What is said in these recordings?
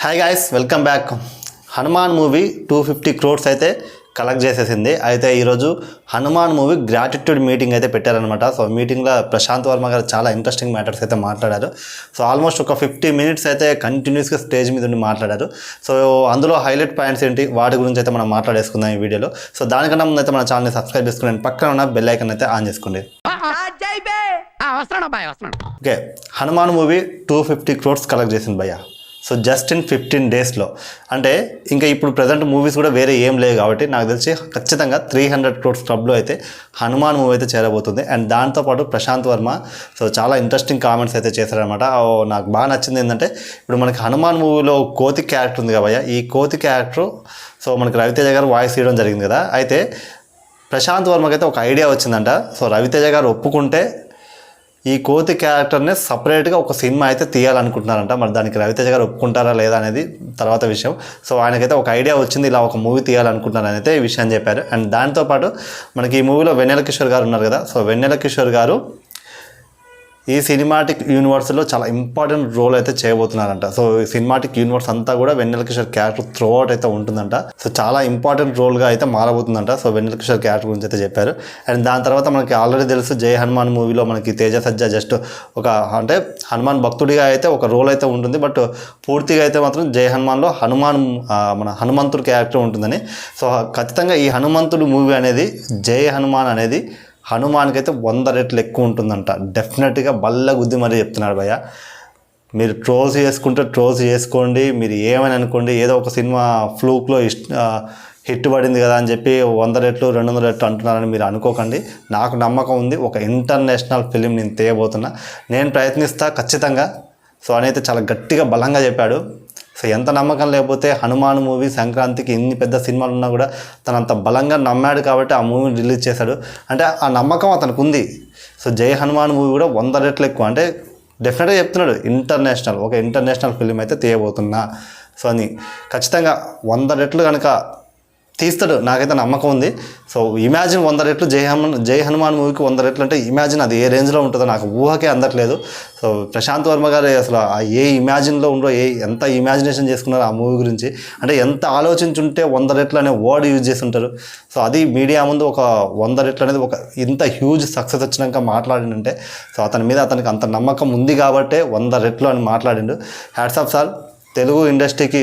Hi guys welcome back Hanuman movie two fifty crores అయితే collect చేసేసింది. అయితే ఈరోజు హనుమాన్ మూవీ గ్రాటిట్యూడ్ మీటింగ్ అయితే పెట్టారనమాట సో మీటింగ్లో ప్రశాంత్ వర్మ గారు చాలా ఇంట్రెస్టింగ్ మ్యాటర్స్ అయితే మాట్లాడారు. సో ఆల్మోస్ట్ ఒక ఫిఫ్టీ మినిట్స్ అయితే కంటిన్యూస్గా స్టేజ్ మీద ఉండి మాట్లాడారు. సో అందులో హైలైట్ పాయింట్స్ ఏంటి వాటి గురించి అయితే మనం మాట్లాడేసుకుందాం ఈ వీడియోలో. సో దానికన్నా ముందు అయితే మన ఛానల్ని సబ్స్క్రైబ్ చేసుకుని పక్కన ఉన్న బెల్ ఐకన్ అయితే ఆన్ చేసుకోండి. Okay Hanuman movie two fifty crores collect చేసింది భయ్య. సో జస్ట్ ఇన్ ఫిఫ్టీన్ డేస్లో అంటే ఇంకా ఇప్పుడు ప్రజెంట్ మూవీస్ కూడా వేరే ఏం లేవు కాబట్టి నాకు తెలిసి ఖచ్చితంగా త్రీ హండ్రెడ్ క్రోడ్స్ క్లబ్లో అయితే హనుమాన్ మూవీ అయితే చేరబోతుంది. అండ్ దాంతోపాటు ప్రశాంత్ వర్మ. సో చాలా ఇంట్రెస్టింగ్ కామెంట్స్ అయితే చేశారనమాట నాకు బాగా నచ్చింది ఏంటంటే ఇప్పుడు మనకి హనుమాన్ మూవీలో కోతి క్యారెక్టర్ ఉంది కదా ఈ కోతి క్యారెక్టర్ సో మనకి రవితేజ గారు వాయిస్ ఇవ్వడం జరిగింది కదా. అయితే ప్రశాంత్ వర్మకైతే అయితే ఒక ఐడియా వచ్చిందంట. సో రవితేజ గారు ఒప్పుకుంటే ఈ కోతి క్యారెక్టర్ని సపరేట్గా ఒక సినిమా అయితే తీయాలనుకుంటున్నారంట. మరి దానికి రవితేజ గారు ఒప్పుకుంటారా లేదా అనేది తర్వాత విషయం. సో ఆయనకైతే ఒక ఐడియా వచ్చింది ఇలా ఒక మూవీ తీయాలనుకుంటున్నారని అయితే ఈ విషయం చెప్పారు. అండ్ దాంతోపాటు మనకి ఈ మూవీలో వెన్నెల కిషోర్ గారు ఉన్నారు కదా. సో వెన్నెల కిషోర్ గారు ఈ సినిమాటిక్ యూనివర్స్లో చాలా ఇంపార్టెంట్ రోల్ అయితే చేయబోతున్నారంట. సో ఈ సినిమాటిక్ యూనివర్స్ అంతా కూడా Vennela Kishore character throughout అయితే ఉంటుందంట. సో చాలా ఇంపార్టెంట్ రోల్గా అయితే మారబోతుందంట. సో వెన్నెల కిషోర్ క్యారెక్టర్ గురించి అయితే చెప్పారు. అండ్ దాని తర్వాత మనకి ఆల్రెడీ తెలుసు జై హనుమాన్ మూవీలో మనకి తేజ సజ్జ జస్ట్ ఒక అంటే హనుమాన్ భక్తుడిగా అయితే ఒక రోల్ అయితే ఉంటుంది. బట్ పూర్తిగా అయితే మాత్రం జై హనుమాన్లో హనుమాన్ మన హనుమంతుడు క్యారెక్టర్ ఉంటుందని. సో ఖచ్చితంగా ఈ హనుమంతుడు మూవీ అనేది జై హనుమాన్ అనేది హనుమాన్కి అయితే వంద రెట్లు ఎక్కువ ఉంటుందంట. డెఫినెట్గా బల్ల గుద్ది మరీ చెప్తున్నాడు భయ్య. మీరు ట్రోల్స్ చేసుకుంటే ట్రోల్స్ చేసుకోండి. మీరు ఏమని అనుకోండి ఏదో ఒక సినిమా ఫ్లూక్లో ఇష్ట హిట్ పడింది కదా అని చెప్పి వంద రెట్లు రెండు వందల రెట్లు అంటున్నారని మీరు అనుకోకండి. నాకు నమ్మకం ఉంది. ఒక ఇంటర్నేషనల్ ఫిలిం నేను తీయబోతున్నా. నేను ప్రయత్నిస్తా ఖచ్చితంగా. సో అని అయితే చాలా గట్టిగా బలంగా చెప్పాడు. సో ఎంత నమ్మకం లేకపోతే హనుమాన్ మూవీ సంక్రాంతికి ఇన్ని పెద్ద సినిమాలు ఉన్నా కూడా తను అంత బలంగా నమ్మాడు కాబట్టి ఆ మూవీని రిలీజ్ చేశాడు. అంటే ఆ నమ్మకం అతనికి ఉంది సో జై హనుమాన్ మూవీ కూడా వంద రెట్లు ఎక్కువ. అంటే డెఫినెట్గా చెప్తున్నాడు ఇంటర్నేషనల్ ఒక ఇంటర్నేషనల్ ఫిలిం అయితే తీయబోతున్నా. సో అని. ఖచ్చితంగా వంద రెట్లు కనుక తీస్తాడు. నాకైతే నమ్మకం ఉంది. సో ఇమాజిన్ వంద రెట్లు జై హనుమాన్ జై హనుమాన్ మూవీకి వంద రెట్లు అంటే ఇమాజిన్ అది ఏ రేంజ్లో ఉంటుందో నాకు ఊహకే అందట్లేదు. సో ప్రశాంత్ వర్మ గారు అసలు ఆ ఏ ఇమాజిన్లో ఉండో ఏ ఎంత ఇమాజినేషన్ చేసుకున్నారో ఆ మూవీ గురించి అంటే ఎంత ఆలోచించుంటే వంద రెట్లు అనే వర్డ్ యూజ్ చేసి ఉంటారు సో అది మీడియా ముందు ఒక వంద రెట్లు అనేది ఒక ఇంత హ్యూజ్ సక్సెస్ వచ్చినాక మాట్లాడిందంటే సో అతని మీద అతనికి అంత నమ్మకం ఉంది కాబట్టే వంద రెట్లు అని మాట్లాడిండు. హ్యాట్స్ ఆఫ్ సార్ తెలుగు ఇండస్ట్రీకి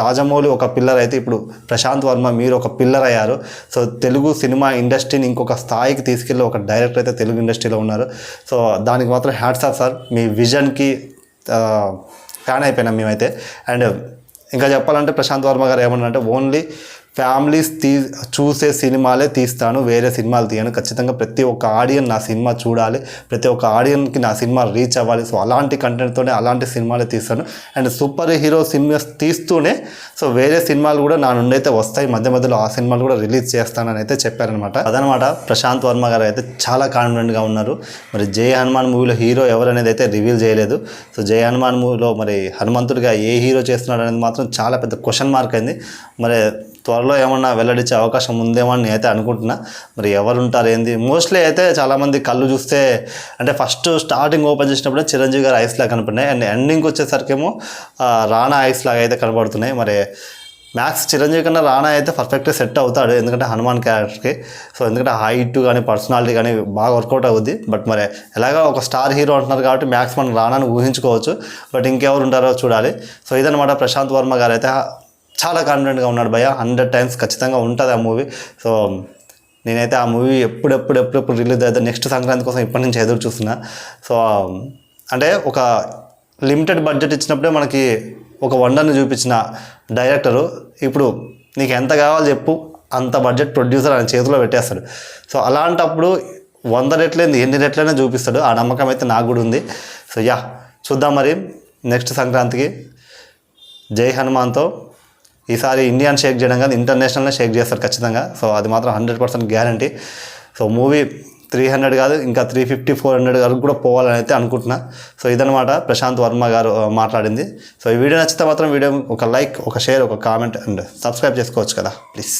రాజమౌళి ఒక పిల్లర్ అయితే ఇప్పుడు ప్రశాంత్ వర్మ మీరు ఒక పిల్లర్ అయ్యారు. సో తెలుగు సినిమా ఇండస్ట్రీని ఇంకొక స్థాయికి తీసుకెళ్ళి ఒక డైరెక్టర్ అయితే తెలుగు ఇండస్ట్రీలో ఉన్నారు. సో దానికి మాత్రం హ్యాట్స్ ఆఫ్ సార్. మీ విజన్కి ఫ్యాన్ అయిపోయినాం మేమైతే. అండ్ ఇంకా చెప్పాలంటే ప్రశాంత్ వర్మ గారు ఏమన్నా అంటే ఓన్లీ ఫ్యామిలీస్ తీ చూసే సినిమాలే తీస్తాను వేరే సినిమాలు తీయను. ఖచ్చితంగా ప్రతి ఒక్క ఆడియన్ నా సినిమా చూడాలి. ప్రతి ఒక్క ఆడియన్కి నా సినిమా రీచ్ అవ్వాలి. సో అలాంటి కంటెంట్తోనే అలాంటి సినిమాలే తీస్తాను. అండ్ సూపర్ హీరో సినిమాస్ తీస్తూనే సో వేరే సినిమాలు కూడా నా నుండి అయితే వస్తాయి. మధ్య మధ్యలో ఆ సినిమాలు కూడా రిలీజ్ చేస్తానని అయితే చెప్పారనమాట. అదనమాట ప్రశాంత్ వర్మ గారు అయితే చాలా కాన్ఫిడెంట్గా ఉన్నారు. మరి జై హనుమాన్ మూవీలో హీరో ఎవరనేది అయితే రివీల్ చేయలేదు. సో జై హనుమాన్ మూవీలో మరి హనుమంతుడిగా ఏ హీరో చేస్తున్నాడు అనేది మాత్రం చాలా పెద్ద క్వశ్చన్ మార్క్ అయింది. మరి త్వరలో ఏమన్నా వెల్లడించే అవకాశం ఉందేమో అని నేనైతే అనుకుంటున్నా. మరి ఎవరు ఉంటారు ఏంది? మోస్ట్లీ అయితే చాలామంది కళ్ళు చూస్తే అంటే ఫస్ట్ స్టార్టింగ్ ఓపెన్ చేసినప్పుడే చిరంజీవి గారు ఐస్ లాగా కనపడినాయి. అండ్ ఎండింగ్ వచ్చేసరికేమో రాణా ఐస్ లాగా అయితే కనబడుతున్నాయి. మరి మ్యాథ్స్ చిరంజీవి కన్నా రానా అయితే పర్ఫెక్ట్గా సెట్ అవుతాడు. ఎందుకంటే హనుమాన్ క్యారెక్టర్కి సో ఎందుకంటే హైట్ కానీ పర్సనాలిటీ కానీ బాగా వర్కౌట్ అవుద్ది. బట్ మరి ఎలాగో ఒక స్టార్ హీరో అంటున్నారు కాబట్టి మ్యాక్స్ మనం రానాని ఊహించుకోవచ్చు. బట్ ఇంకెవరు ఉంటారో చూడాలి. సో ఇదనమాట ప్రశాంత్ వర్మ గారు అయితే చాలా కాన్ఫిడెంట్గా ఉన్నాడు భయ హండ్రెడ్ టైమ్స్ ఖచ్చితంగా ఉంటుంది ఆ మూవీ సో నేనైతే ఆ మూవీ ఎప్పుడెప్పుడు ఎప్పుడెప్పుడు రిలీజ్ అయితే నెక్స్ట్ సంక్రాంతి కోసం ఇప్పటి నుంచి ఎదురు చూస్తున్నా. సో అంటే ఒక లిమిటెడ్ బడ్జెట్ ఇచ్చినప్పుడే మనకి ఒక వండర్ని చూపించిన డైరెక్టరు ఇప్పుడు నీకు ఎంత కావాలో చెప్పు అంత బడ్జెట్ ప్రొడ్యూసర్ ఆయన చేతిలో పెట్టేస్తాడు. సో అలాంటప్పుడు వంద రెట్లేంది ఎన్ని రెట్లైనా చూపిస్తాడు. ఆ నమ్మకం అయితే నాకు కూడా ఉంది. సో యా చూద్దాం మరి నెక్స్ట్ సంక్రాంతికి. జై హనుమాన్తో ఈసారి ఇండియన్ షేక్ చేయడం కాదు ఇంటర్నేషనల్నే షేక్ చేస్తారు ఖచ్చితంగా. సో అది మాత్రం hundred percent guarantee. So movie three hundred కాదు ఇంకా త్రీ ఫిఫ్టీ ఫోర్ హండ్రెడ్ వరకు కూడా పోవాలని అయితే అనుకుంటున్నా. సో ఇదనమాట ప్రశాంత్ వర్మ గారు మాట్లాడింది. సో ఈ వీడియో నచ్చితే మాత్రం వీడియో ఒక లైక్ ఒక షేర్ ఒక కామెంట్ అండ్ సబ్స్క్రైబ్ చేసుకోవచ్చు కదా ప్లీజ్.